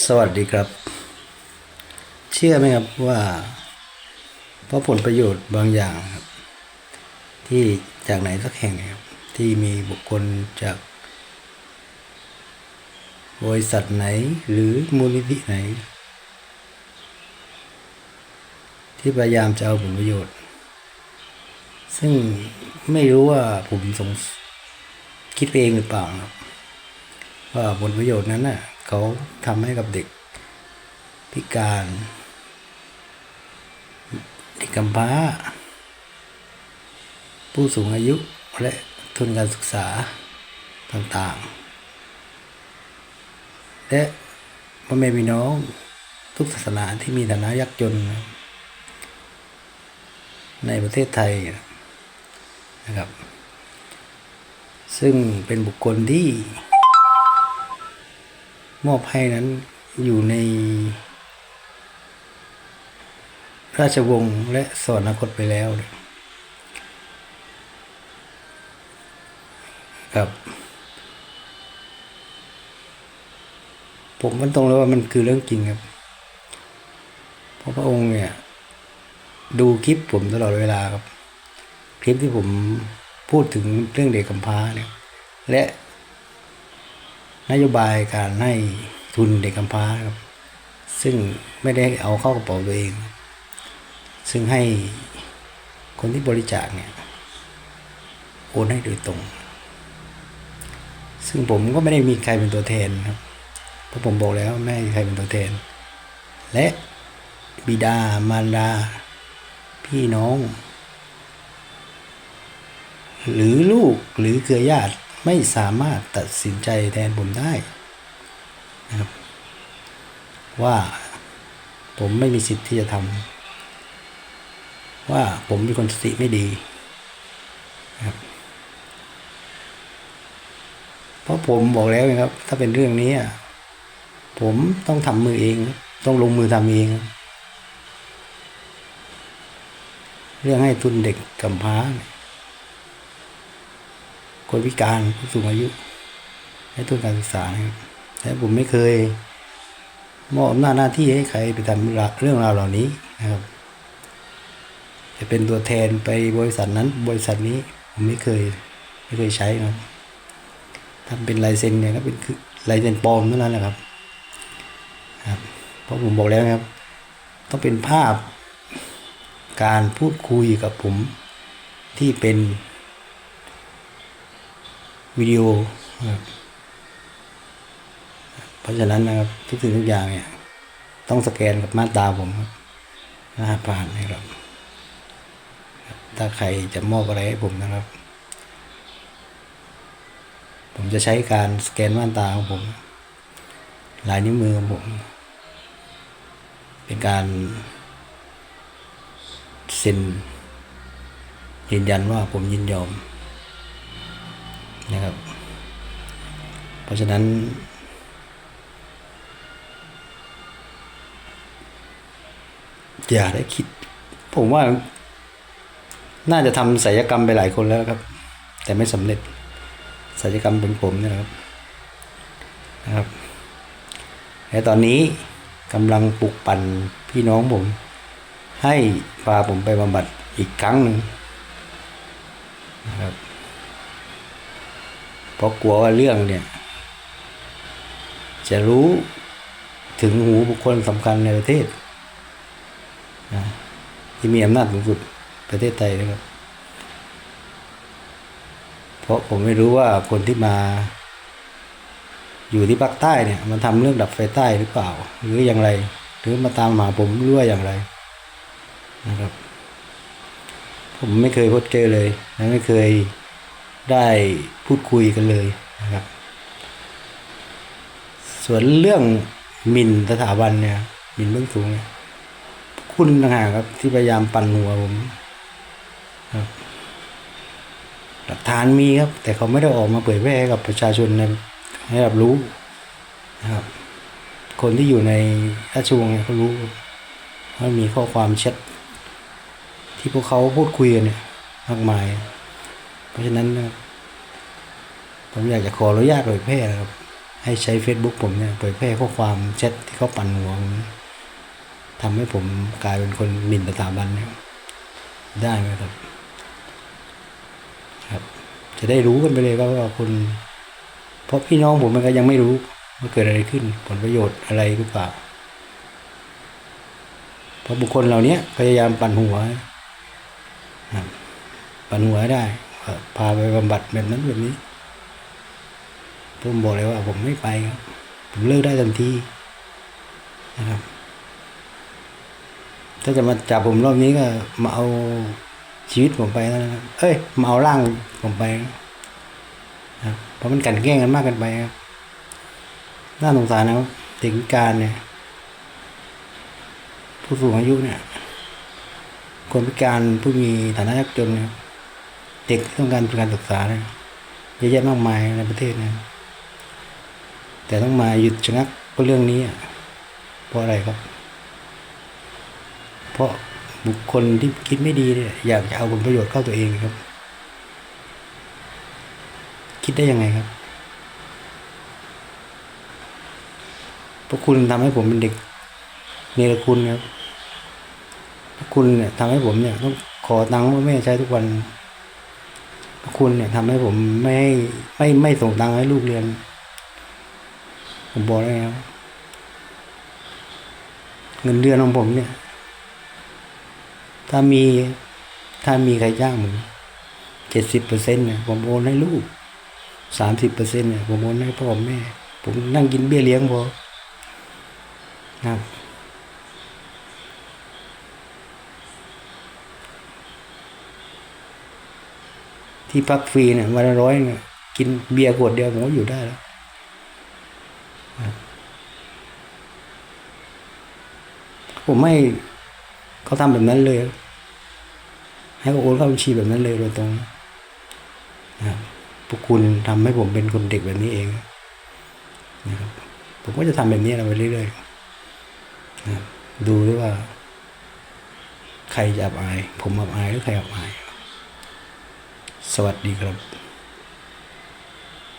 สวัสดีครับ เชื่อไหมครับว่า เพราะผลประโยชน์บางอย่างครับ ที่จากไหนสักแห่งครับที่มีบุคคลจากบริษัทไหนหรือมูลนิธิไหน ที่พยายามจะเอาผลประโยชน์ ซึ่งไม่รู้ว่าผมสงคิดเองหรือเปล่าครับว่าผลประโยชน์นั้นน่ะ เขาทำให้กับเด็กพิการเด็กกำพร้า ผู้สูงอายุและทุนการศึกษาต่างๆ และพ่อแม่พี่น้องทุกศาสนาที่มีฐานะยากจน ในประเทศไทยนะครับ ซึ่งเป็นบุคคลที่ มอบให้นั้นอยู่ใน ราชวงศ์และสวรรคตไปแล้วครับ ผมมันตรงเลยว่ามันคือเรื่องจริงครับ เพราะพระองค์เนี่ย ดูคลิปผมตลอดเวลาครับ คลิปที่ผมพูดถึงเรื่องเด็กกำพร้าเนี่ย และ นโยบายการให้ทุนเด็กกำพร้าครับ ซึ่งไม่ได้เอาเข้ากระเป๋าตัวเอง ซึ่งให้คนที่บริจาคเนี่ยโอนให้โดยตรง ซึ่งผมก็ไม่ได้มีใครเป็นตัวแทนครับ เพราะผมบอกแล้วไม่ให้ใครเป็นตัวแทน และบิดามารดา พี่น้อง หรือลูกหรือเครือญาติ ไม่สามารถตัดสินใจแทนผมได้นะครับ ว่าผมไม่มีสิทธิ์ที่จะทำว่าผมเป็นคนสติไม่ดีนะครับเพราะผมบอกแล้วนะครับ ถ้าเป็นเรื่องนี้ ผมต้องทำมือเอง ต้องลงมือทำเอง เรื่องให้ทุนเด็กกำพร้าเนี่ย คนพิการผู้สูงอายุให้ทุนการศึกษานะครับแต่ผมไม่เคยมอบอำนาจหน้าที่ให้ใครไปทำเรื่องราวเหล่านี้นะครับจะเป็นตัวแทนไปบริษัทนั้น บริษัทนี้ผมไม่เคยไม่เคยใช้นะครับถ้าเป็นลายเซ็นเนี่ยก็เป็นลายเซ็นปลอมเท่านั้นแหละครับครับ เพราะผมบอกแล้วนะครับ ต้องเป็นภาพการพูดคุยกับผมที่เป็น วิดีโอนะครับเพราะฉะนั้นนะครับทุกสิ่งทุกอย่างเนี่ย ต้องสแกนกับมาตาผมครับหน้าผ่านนะครับ ถ้าใครจะมอบอะไรให้ผมนะครับ ผมจะใช้การสแกนม่านตาของผม ลายนิ้วมือของผม เป็นการเซ็นยืนยันว่าผมยินยอม นะครับ เพราะฉะนั้น อย่าได้คิด ผมว่า น่าจะทำศัลยกรรมไปหลายคนแล้วครับ แต่ไม่สำเร็จศัลยกรรมเป็นผมเนี่ยนะครับนะครับและตอนนี้กำลังปลุกปั่นพี่น้องผม ให้พาผมไปบำบัดอีกครั้งหนึ่งนะครับ ราะกลัวว่าเรื่องเนี่ย จะรู้ถึงหูบุคคลสำคัญในประเทศนะที่มีอำนาจสูงสุดประเทศไทยนะครับ เพราะผมไม่รู้ว่าคนที่มา อยู่ที่ภาคใต้เนี่ย มันทำเรื่องดับไฟใต้หรือเปล่า หรืออย่างไร หรือมาตามหาผมหรือว่าอย่างไรนะครับ ผมไม่เคยพบเจอเลยและไม่เคย ได้พูดคุยกันเลยนะครับ ส่วนเรื่องหมิ่นสถาบันเนี่ยหมิ่นเบื้องสูงเนี่ยคุณต่างหากครับที่พยายามปั่นหัวผมครับหลักฐานมีครับ แต่เขาไม่ได้ออกมาเผยแพร่กับประชาชนในให้รับรู้นะครับ คนที่อยู่ในราชวงศ์เนี่ยเขารู้ว่ามีข้อความแชทที่พวกเขาพูดคุยกันเนี่ยมากมาย เพราะฉะนั้นนะผมอยากจะขออนุญาตเผยแพร่ครับ ให้ใช้ Facebook ผมเนี่ยเผยแพร่ข้อความแชทที่เขาปั่นหัวผมทำให้ผมกลายเป็นคนหมิ่นสถาบันเนี่ยได้ไหมครับ ครับ จะได้รู้กันไปเลยครับว่าคุณเพราะพี่น้องผมมันก็ยังไม่รู้ว่าเกิดอะไรขึ้น ผลประโยชน์อะไรหรือเปล่าเพราะบุคคลเหล่านี้พยายามปั่นหัวปั่นหัวได้ พาไปบำบัดแบบนั้นแบบนี้ ผมบอกเลยว่าผมไม่ไปครับ ผมเลิกได้ทันทีนะครับ ถ้าจะมาจับผมรอบนี้ก็มาเอาชีวิตผมไปนะครับ เอ้ย มาเอาร่างผมไปนะครับเพราะมันกันแกล้งกันมากเกันไปครับ น่าสงสารนะครับเด็กพิการเนี่ย ผู้สูงอายุเนี่ยคนพิการผู้มีฐานะยากจนเนี่ย เด็กที่ต้องการการศึกษาเยเยอะแยะมากมายในประเทศนะ แต่ต้องมาหยุดชะงักเพราะเรื่องนี้อะเพราะอะไรครับ เพราะบุคคลที่คิดไม่ดีเนี่ยอยากจะเอาผลประโยชน์เข้าตัวเองครับ คิดได้ยังไงครับเพราะคุณทำให้ผมเป็นเด็กเนรคุณครับคุณเนี่ยทำให้ผมเนี่ยต้องขอตังค์พ่อแม่ใช้ทุกวัน คุณเนี่ยทำให้ผมไม่ให้ไม่ไม่ส่งตังค์ให้ลูกเรียน ผมบอกเลยครับเงินเดือนของผมเนี่ย ถ้ามีถ้ามีใครจ้างผมเจ็ดสิบเปอร์เซ็นต์เนี่ยผมโอนให้ลูกสามสิบเปอร์เซ็นต์เนี่ยผมโอนให้พ่อแม่ ผมนั่งกินเบี้ยเลี้ยงพอนะครับ ที่พักฟรีเนี่ยวันละร้อยเนี่ยกินเบียร์ขวดเดียวผมก็อยู่ได้แล้วผมไม่เขาทำแบบนั้นเลย ให้เขาโอนเข้าบัญชีแบบนั้นเลยโดยตรงนะครับพวกคุณทำให้ผมเป็นคนเด็กแบบนี้เองนะครับผมก็จะทำแบบนี้เราไปเรื่อยๆนะดูด้วยว่า ใครจะอับอาย ผมอับอายหรือใครอับอาย สวัสดีครับ